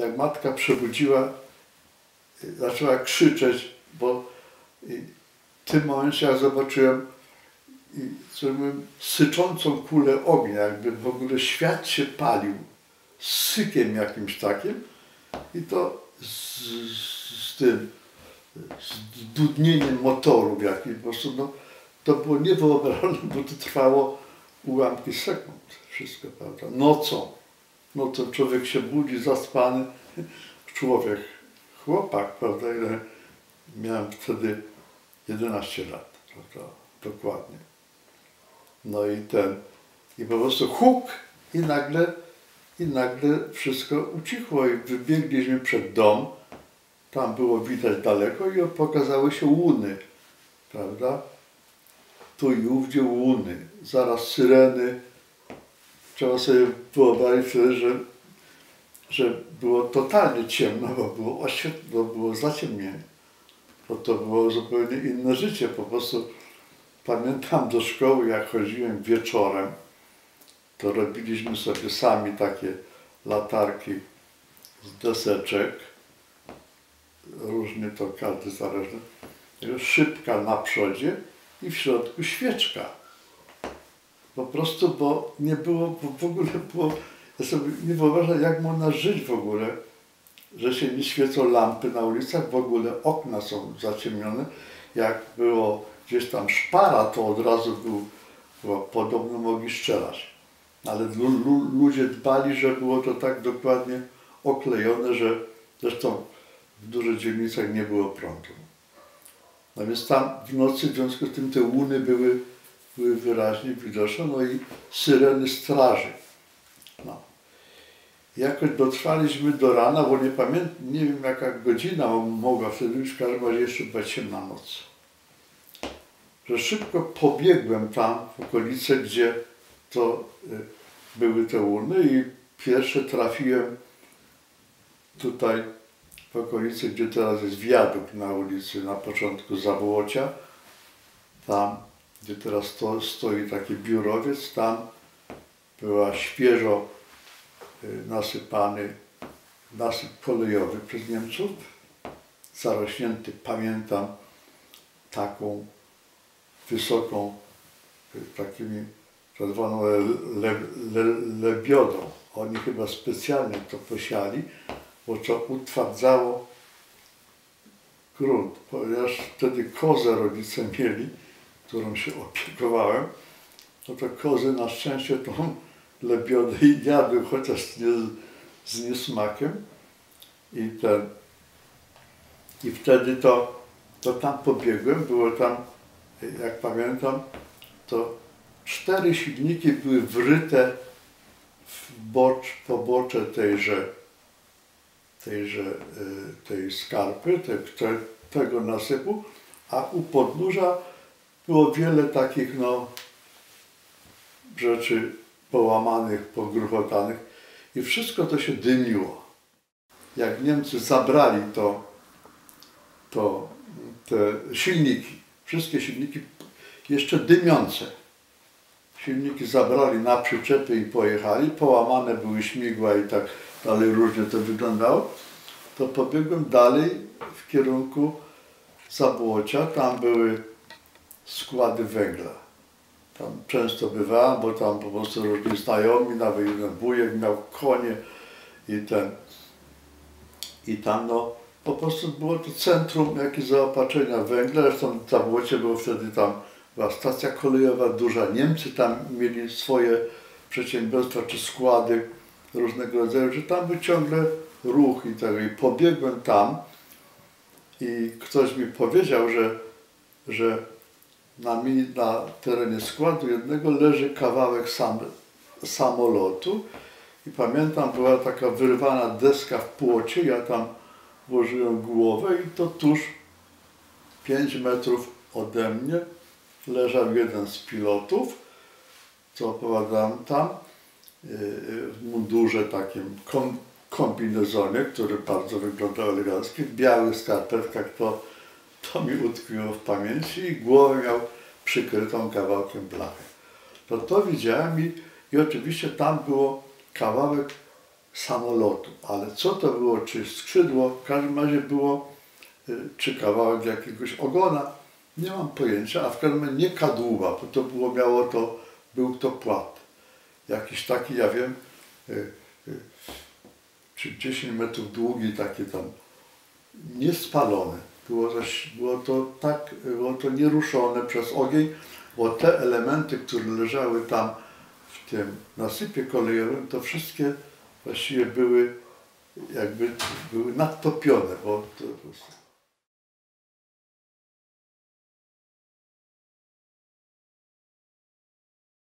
jak matka przebudziła, zaczęła krzyczeć, bo w tym momencie ja zobaczyłem zrobiłem syczącą kulę ognia, jakby w ogóle świat się palił sykiem jakimś takim i to z, z tym, z dudnieniem motorów jakimś po prostu, no, to było niewyobrażalne, bo to trwało ułamki sekund wszystko, prawda, nocą, nocą człowiek się budzi zaspany, człowiek, chłopak, prawda, miałem wtedy 11 lat, prawda, dokładnie. No i ten, i po prostu huk i nagle, i nagle wszystko ucichło i wybiegliśmy przed dom, tam było widać daleko i pokazały się łuny, prawda? Tu i ówdzie łuny, zaraz syreny. Trzeba sobie wyobrazić że, że było totalnie ciemno, bo było, oświetlo, było zaciemnienie. Bo to było zupełnie inne życie, po prostu Pamiętam do szkoły, jak chodziłem wieczorem, to robiliśmy sobie sami takie latarki z deseczek, różnie to każdy zależny, szybka na przodzie i w środku świeczka. Po prostu, bo nie było, bo w ogóle było, ja sobie nie wyobrażam, jak można żyć w ogóle, że się nie świecą lampy na ulicach, w ogóle okna są zaciemnione, jak było gdzieś tam szpara, to od razu był, było, podobno mogli strzelać. Ale ludzie dbali, że było to tak dokładnie oklejone, że zresztą w dużych dzielnicach nie było prądu. No więc tam w nocy w związku z tym te łuny były, były wyraźnie widoczne, no i syreny straży. No. Jakoś dotrwaliśmy do rana, bo nie pamiętam, nie wiem jaka godzina mogła wtedy, już w każdym razie jeszcze była ciemna noc że szybko pobiegłem tam w okolice, gdzie to y, były te urny i pierwsze trafiłem tutaj w okolicy, gdzie teraz jest wiadukt na ulicy, na początku Zabłocia, tam, gdzie teraz to, stoi taki biurowiec, tam była świeżo y, nasypany nasyp kolejowy przez Niemców, zarośnięty, pamiętam, taką wysoką, takimi tak zwaną le, le, le, lebiodą. Oni chyba specjalnie to posiali, bo to utwardzało grunt. Ponieważ wtedy kozę rodzice mieli, którą się opiekowałem, no to kozy na szczęście tą lebiodę jadły, chociaż nie z, niesmakiem. I ten, i wtedy to, to tam pobiegłem, było tam jak pamiętam, to cztery silniki były wryte w bocz, pobocze tejże, tejże y, tej skarpy, te, te, tego nasypu, a u podnóża było wiele takich no, rzeczy połamanych, pogruchotanych i wszystko to się dymiło. Jak Niemcy zabrali to, to te silniki, wszystkie silniki jeszcze dymiące. Silniki zabrali na przyczepy i pojechali, połamane były śmigła i tak dalej różnie to wyglądało. To pobiegłem dalej w kierunku Zabłocia, tam były składy węgla. Tam często bywałem, bo tam po prostu różni znajomi, nawet jeden wujek miał konie i ten. I tam no, po prostu było to centrum jakieś zaopatrzenia węgla, zresztą w Zabłocie było wtedy tam była stacja kolejowa duża, Niemcy tam mieli swoje przedsiębiorstwa czy składy różnego rodzaju, że tam był ciągle ruch i tego. I pobiegłem tam i ktoś mi powiedział, że, że na, na terenie składu jednego leży kawałek sam, samolotu. I pamiętam, była taka wyrwana deska w płocie, ja tam włożyłem głowę i to tuż 5 metrów ode mnie leżał jeden z pilotów, co opowiadałem tam, y, w mundurze takim kom, kombinezonie, który bardzo wyglądał elegancki, w białych skarpetkach, to, to mi utkwiło w pamięci i głowę miał przykrytą kawałkiem blachy. To to widziałem i, i oczywiście tam było kawałek samolotu. Ale co to było, czy skrzydło, w każdym razie było, y, czy kawałek jakiegoś ogona, nie mam pojęcia, a w każdym razie nie kadłuba, bo to było, miało to, był to płat. Jakiś taki, ja wiem, y, y, czy 10 metrów długi, takie tam, niespalone. Było, zaś, było to tak, było to nieruszone przez ogień, bo te elementy, które leżały tam w tym nasypie kolejowym, to wszystkie właściwie były jakby były nadtopione, bo to,